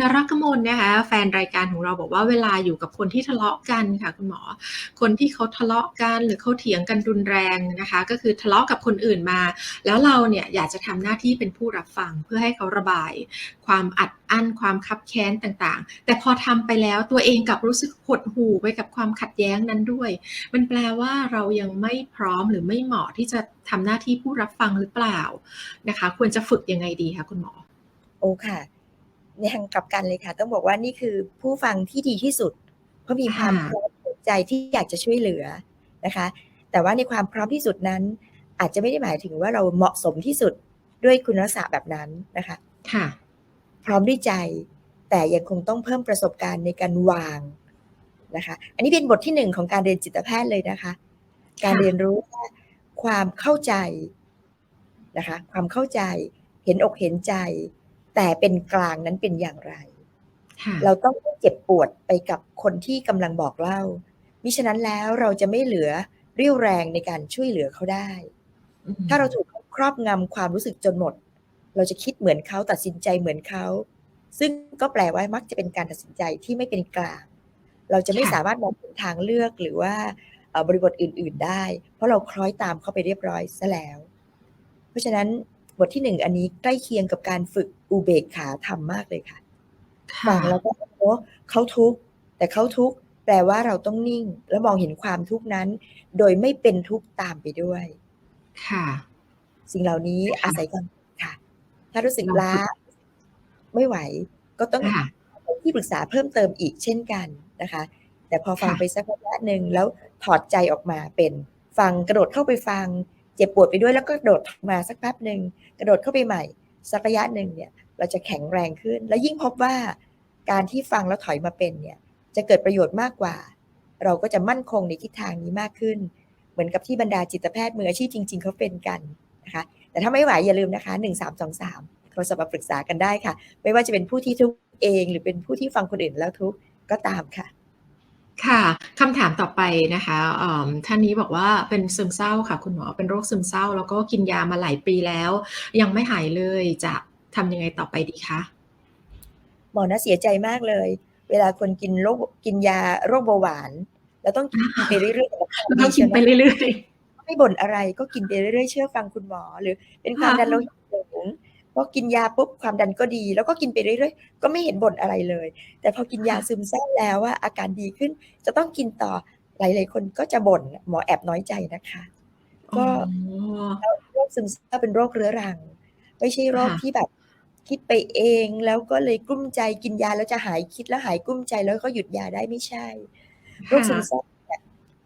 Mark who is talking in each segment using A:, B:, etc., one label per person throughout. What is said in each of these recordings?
A: นรักมลนะคะแฟนรายการของเราบอกว่าเวลาอยู่กับคนที่ทะเลาะกันค่ะคุณหมอ คนที่เขาทะเลาะกันหรือเขาเถียงกันรุนแรงนะคะ ก็คือทะเลาะกับคนอื่นมา แล้วเราเนี่ยอยากจะทำหน้าที่เป็นผู้รับฟังเพื่อให้เขาระบาย ความอัดอั้นความคับแค้นต่างๆ แต่พอทำไปแล้วตัวเองกลับรู้สึกหดหู่ไปกับความขัดแย้งนั้นด้วย มันแปลว่าเรายังไม่พร้อมหรือไม่เหมาะที่จะทำหน้าที่ผู้รับฟังหรือเปล่านะคะ ควรจะฝึกยังไงดีคะคุณหมอ
B: โอ้ค่ะ ในทางกลับกันเลยค่ะ ต้องบอกว่านี่คือผู้ฟังที่ดีที่สุด เพราะมีความ
A: ค่ะ
B: พร้อมใจที่อยากจะช่วยเหลือนะคะ แต่ว่าในความพร้อมที่สุดนั้น อาจจะไม่ได้หมายถึงว่าเราเหมาะสมที่สุดด้วยคุณลักษณะแบบนั้นนะคะ
A: ค่ะ
B: พร้อมด้วยใจ แต่ยังคงต้องเพิ่มประสบการณ์ในการวางนะคะ อันนี้เป็นบทที่หนึ่งของการเรียนจิตแพทย์เลยนะคะ การเรียนรู้ว่าความเข้าใจนะคะ ความเข้าใจ เห็นอกเห็นใจ แต่เป็นกลางนั้นเป็นอย่างไร
A: ค่ะ
B: เราต้องไม่เจ็บปวดไปกับคนที่กำลังบอกเล่า มิฉะนั้นแล้วเราจะไม่เหลือเรี่ยวแรงในการช่วยเหลือเขาได้
A: อืม
B: ถ้าเราถูกเขาครอบงำความรู้สึกจนหมด เราจะคิดเหมือนเขาตัดสินใจเหมือนเขา ซึ่งก็แปลว่ามักจะเป็นการตัดสินใจที่ไม่เป็นกลาง เราจะไม่สามารถมองเห็นทางเลือกหรือว่าเอ่อบริบทอื่น ๆ ได้ เพราะเราคล้อยตามเขาไปเรียบร้อยซะแล้ว เพราะฉะนั้นบทที่หนึ่งอันนี้ใกล้เคียงกับการฝึก อุเบกขาธรรมมากเลยค่ะฟั
A: ค่ะ
B: งแล้วก็โอ้เขาทุกข์แต่เขาทุกข์แปลว่าเราต้องนิ่ง แล้วมองเห็นความทุกข์นั้น โดยไม่เป็นทุกข์ตามไปด้วย
A: ค่ะ
B: สิ่งเหล่านี้
A: ค่ะ
B: อาศัยกันค่ะ ถ้ารู้สึก
A: ลอง
B: ล้า
A: ฝึก
B: ไม่ไหว ก็ต้อง
A: ค่ะ
B: ให้ที่ปรึกษาเพิ่มเติมอีกเช่นกันนะคะ แต่พอฟัง
A: ค่ะ
B: ไปสักระยะหนึ่งแล้วถอดใจออกมาเป็นฟังกระโดดเข้าไปฟัง เจ็บปวดไปด้วยแล้วก็กระโดดออกมาสักแป๊บหนึ่งกระโดดเข้าไปใหม่ สักระยะหนึ่งเนี่ยเราจะแข็งแรงขึ้น และยิ่งพบว่าการที่ฟังแล้วถอยมาเป็นเนี่ยจะเกิดประโยชน์มากกว่า เราก็จะมั่นคงในทิศทางนี้มากขึ้น เหมือนกับที่บรรดาจิตแพทย์มืออาชีพจริง ๆเขาเป็นกันนะคะแต่ถ้าไม่ไหวอย่าลืมนะคะหนึ่งสามสองสามโทรศัพท์มาปรึกษากันได้ค่ะ ไม่ว่าจะเป็นผู้ที่ทุกเอง หรือเป็นผู้ที่ฟังคนอื่นแล้วทุกก็ตามค่ะ
A: ค่ะคำถามต่อไปนะคะเอิ่มท่านนี้บอกว่าเป็นซึมเศร้าค่ะ คุณหมอเป็นโรคซึมเศร้า แล้วก็กินยามาหลายปีแล้ว ยังไม่หายเลยจะทำยังไงต่อไปดีคะ
B: หมอนะเสียใจมากเลย เวลาคนกินโรคกินยาโรคเบาหวาน แล้วต้องกินไปเรื่อยๆแต่ละครั้ง
A: แล้วก็กินไปเรื่อย
B: ไม่บ่นอะไรก็กินไปเรื่อยๆเชื่อฟังคุณหมอหรือเป็นความ
A: ค่ะ
B: ดันโลหิตสูงพ อกินยาปุ๊บความดันก็ดี แล้วก็กินไปเรื่อยๆ ก็ไม่เห็นบ่นอะไรเลย แต่พอกินยาซึมเศร้าแล้วว่าอาการดีขึ้น จะต้องกินต่อหลายๆคนก็จะบ่นหมอแอบน้อยใจนะคะ
A: ๆ
B: ก็
A: อ๋อ
B: โรคซึมเศร้าเป็นโรคเรื้อรัง ไม่ใช่โรค
A: ค่ะ
B: ที่แบบคิดไปเองแล้วก็เลยกลุ้มใจกินยาแล้วจะหายคิดแล้วหายกลุ้มใจแล้วก็หยุดยาได้ไม่ใช่ โรคซึมเศร้าเนี่ย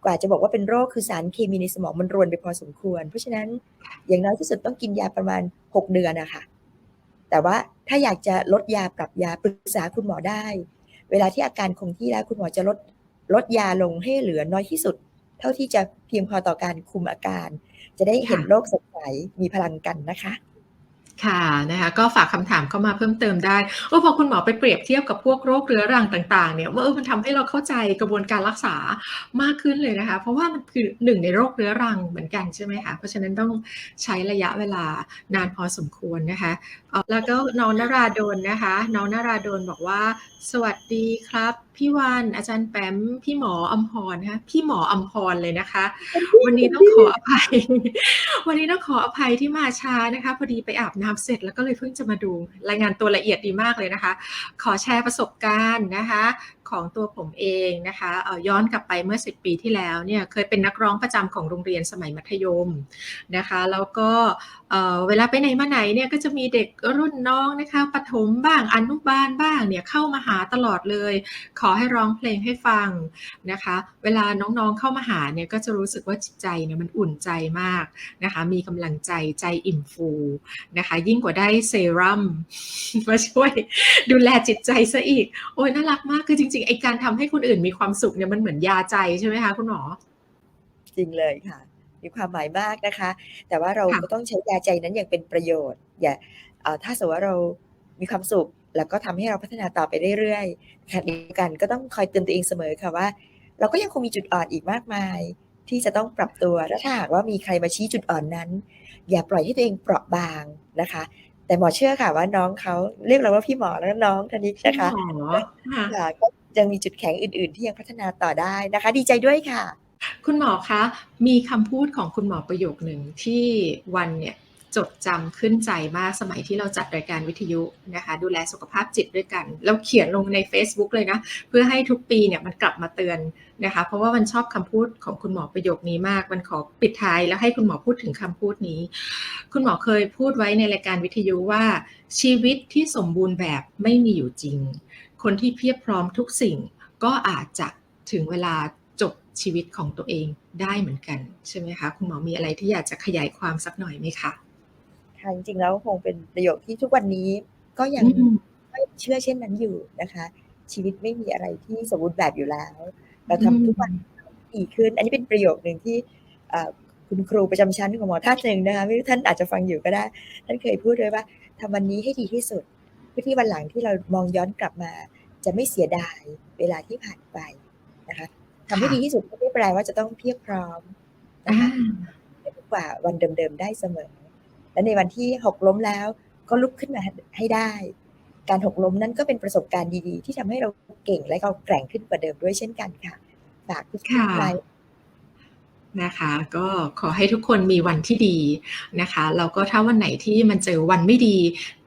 B: กว่าจะบอกว่าเป็นโรคคือสารเคมีในสมองมันรวนไปพอสมควร เพราะฉะนั้นอย่างน้อยที่สุดต้องกินยาประมาณ 6 เดือนนะคะ แต่ว่าถ้าอยากจะลดยาปรับยาปรึกษาคุณหมอได้ เวลาที่อาการคงที่แล้วคุณหมอจะลดลดยาลงให้เหลือน้อยที่สุด เท่าที่จะเพียงพอต่อการคุมอาการ จะได้เห็น
A: ค่ะ
B: โลกสดใสมีพลังกันนะคะ
A: ค่ะนะคะก็ฝากคำถามเข้ามาเพิ่มเติมได้เออพอคุณหมอไปเปรียบเทียบกับพวกโรคเรื้อรังต่างๆเนี่ยว่าเออมันทำให้เราเข้าใจกระบวนการรักษามากขึ้นเลยนะคะ เพราะว่ามันคือหนึ่งในโรคเรื้อรังเหมือนกันใช่ไหมคะเพราะฉะนั้นต้องใช้ระยะเวลานานพอสมควรนะคะออแล้วก็น้องนาราดลนะคะ น้องนาราดลบอกว่า สวัสดีครับพี่วานอาจารย์แปมพี่หมออมพรนะคะพี่หมออมพรเลยนะคะ วันนี้ต้องขออภัย วันนี้ต้องขออภัยที่มาช้านะคะ พอดีไปอาบน้ำเสร็จแล้วก็เลยเพิ่งจะมาดู รายงานตัวละเอียดดีมากเลยนะคะ ขอแชร์ประสบการณ์นะคะ ของตัวผมเองนะคะเออย้อนกลับไปเมื่อ 10 ปีที่แล้วเนี่ยเคยเป็นนักร้องประจำของโรงเรียนสมัยมัธยมนะคะแล้วก็เออเวลาไปไหนมาไหนเนี่ยก็จะมีเด็กรุ่นน้องนะคะปฐมบ้างอนุบาลบ้างเนี่ยเข้ามาหาตลอดเลย ขอให้ร้องเพลงให้ฟังนะคะเวลาน้องๆเข้ามาหาเนี่ยก็จะรู้สึกว่าจิตใจเนี่ยมันอุ่นใจมากนะคะมีกำลังใจใจอิ่มฟูนะคะยิ่งกว่าได้เซรั่มมาช่วยดูแลจิตใจซะอีก โอ้ยน่ารักมากคือจริงไอการทำให้คนอื่นมีความสุขเนี่ยมันเหมือนยาใจใช่ไหมคะคุณหมอ
B: จริงเลยค่ะ มีความหมายมากนะคะ แต่ว่าเรา
A: ค่ะ
B: ก็ต้องใช้ยาใจนั้นอย่างเป็นประโยชน์ อย่าเอ่อถ้าสมมติว่าเรามีความสุข แล้วก็ทำให้เราพัฒนาต่อไปเรื่อยๆขณะเดียวกันก็ต้องคอยเตือนตัวเองเสมอค่ะว่า เราก็ยังคงมีจุดอ่อนอีกมากมาย ที่จะต้องปรับตัวและถ้าหากว่ามีใครมาชี้จุดอ่อนนั้น อย่าปล่อยให้ตัวเองเปราะบางนะคะ แต่แต่หมอเชื่อค่ะว่าน้องเขาเรียกเราว่าพี่หมอแล้วก็น้องธนิก
A: พี่
B: นะคะ
A: หมอค่ะ
B: ค่ะก็ ยังมีจุดแข็งอื่น ๆ ที่ยังพัฒนาต่อได้นะคะ ดีใจด้วยค่ะ
A: คุณหมอคะ มีคำพูดของคุณหมอประโยคหนึ่งที่วันเนี่ยจดจำขึ้นใจมากสมัยที่เราจัดรายการวิทยุนะคะ ดูแลสุขภาพจิตด้วยกันแล้วเขียนลงใน Facebook เลยนะ เพื่อให้ทุกปีเนี่ยมันกลับมาเตือนนะคะ เพราะว่ามันชอบคำพูดของคุณหมอประโยคนี้มากมันขอปิดท้ายแล้วให้คุณหมอพูดถึงคำพูดนี้ คุณหมอเคยพูดไว้ในรายการวิทยุว่าชีวิตที่สมบูรณ์แบบไม่มีอยู่จริง คนที่เพียบพร้อมทุกสิ่งก็อาจจะถึงเวลาจบชีวิตของตัวเองได้เหมือนกันใช่ไหมคะคุณหมอมีอะไรที่อยากจะขยายความสักหน่อยไหมคะ
B: ค่ะจริงๆแล้วคงเป็นประโยคที่ทุกวันนี้ก็ยัง
A: อืม
B: ก็ยังเชื่อเช่นนั้นอยู่นะคะ ชีวิตไม่มีอะไรที่สมบูรณ์แบบอยู่แล้ว เราทำทุกวันดีขึ้น อันนี้เป็นประโยคหนึ่งที่เอ่อคุณครูประจำชั้นของหมอท่านหนึ่งนะคะไม่รู้ท่านอาจจะฟังอยู่ก็ได้ ท่านเคยพูดเลยว่าทำวันนี้ให้ดีที่สุด เพื่อที่วันหลังที่เรามองย้อนกลับมา จะไม่เสียดายเวลาที่ผ่านไปนะคะทำให้ดีที่สุดไม่ได้แปลว่าจะต้องเพียบพร้อมนะ
A: อ่า
B: คะดีกว่าวันเดิมๆได้เสมอ และในวันที่หกล้มแล้วก็ลุกขึ้นมาให้ได้ การหกล้มนั้นก็เป็นประสบการณ์ดีๆ ที่ทำให้เราเก่งและเราแกร่งขึ้นกว่าเดิมด้วยเช่นกันค่ะฝากทุกท่าน
A: ค่ะ
B: ไว้
A: นะคะก็ขอให้ทุกคนมีวันที่ดีนะคะแล้วก็ถ้าวันไหนที่มันเจอวันไม่ดี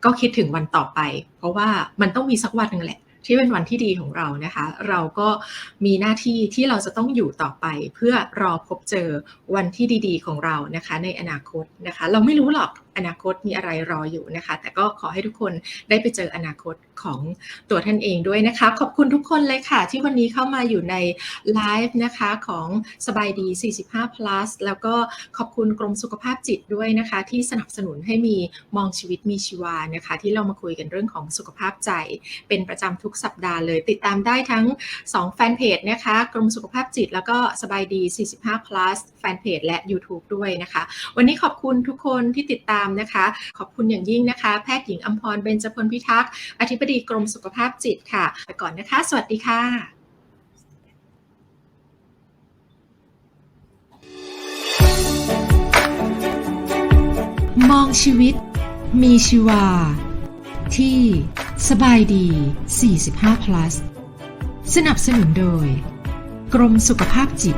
A: ก็คิดถึงวันต่อไป เพราะว่ามันต้องมีสักวันหนึ่งแหละ ที่เป็นวันที่ดีของเรานะคะ เราก็มีหน้าที่ที่เราจะต้องอยู่ต่อไป เพื่อรอพบเจอวันที่ดี ๆ ของเรานะคะ ในอนาคตนะคะ เราไม่รู้หรอกอนาคตมีอะไรรออยู่นะคะ แต่ก็ขอให้ทุกคนได้ไปเจออนาคต ของตัวท่านเองด้วยนะคะ ขอบคุณทุกคนเลยค่ะ ที่วันนี้เข้ามาอยู่ในไลฟ์นะคะของสบายดี 45 plus แล้วก็ขอบคุณกรมสุขภาพจิตด้วยนะคะ ที่สนับสนุนให้มีมองชีวิตมีชีวานะคะ ที่เรามาคุยกันเรื่องของสุขภาพใจ เป็นประจำทุกสัปดาห์เลย ติดตามได้ทั้ง 2 แฟนเพจนะคะกรมสุขภาพจิต แล้วก็สบายดี 45 plus แฟนเพจและ YouTube ด้วยนะคะ วันนี้ขอบคุณทุกคนที่ติดตามนะคะ ขอบคุณอย่างยิ่งนะคะ แพทย์หญิงอมพรเบญจพลพิทักษ์อธิบดีกรมสุขภาพจิตค่ะ ไปก่อนนะคะ สวัสดีค่ะมองชีวิต มีชีวา ที่ สบายดี 45 plus สนับสนุนโดย กรมสุขภาพจิต